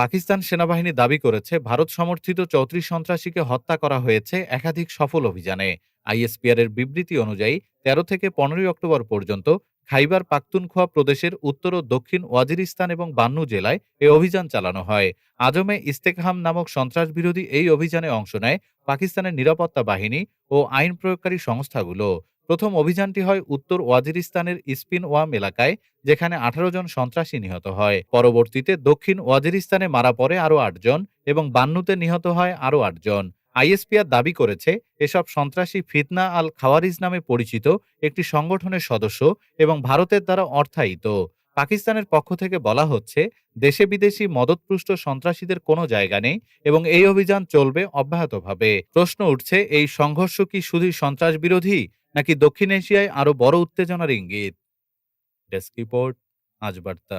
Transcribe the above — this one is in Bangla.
পাকিস্তান সেনাবাহিনী দাবি করেছে, ভারত সমর্থিত চৌত্রিশ সন্ত্রাসীকে হত্যা করা হয়েছে একাধিক সফল অভিযানে। আইএসপিআর এর বিবৃতি অনুযায়ী, তেরো থেকে পনেরোই অক্টোবর পর্যন্ত খাইবার পাখতুনখোয়া প্রদেশের উত্তর ও দক্ষিণ ওয়াজিরিস্তান এবং বান্নু জেলায় এ অভিযান চালানো হয়। আজমে ইস্তেকহাম নামক সন্ত্রাস বিরোধী এই অভিযানে অংশ নেয় পাকিস্তানের নিরাপত্তা বাহিনী ও আইন প্রয়োগকারী সংস্থাগুলো। প্রথম অভিযানটি হয় উত্তর ওয়াজিরিস্তানের স্পিন ওয়াম এলাকায়, যেখানে আঠারো জন সন্ত্রাসী নিহত হয়। পরবর্তীতে দক্ষিণ ওয়াজিরিস্তানে মারা পড়ে আরও আটজন এবং বান্নুতে নিহত হয় আরও আটজন আইএসপিআর দাবি করেছে, এসব সন্ত্রাসী ফিতনা আল খাওয়ারিজ নামে পরিচিত একটি সংগঠনের সদস্য এবং ভারতের দ্বারা অর্থায়িত। পাকিস্তানের পক্ষ থেকে বলা হচ্ছে, দেশে বিদেশি মদতপুষ্ট সন্ত্রাসীদের কোনো জায়গা নেই এবং এই অভিযান চলবে অব্যাহতভাবে। প্রশ্ন উঠছে, এই সংঘর্ষ কি শুধু সন্ত্রাস বিরোধী নাকি দক্ষিণ এশিয়ায় আরও বড় উত্তেজনার ইঙ্গিত? ডেস্ক রিপোর্ট, আজ বার্তা।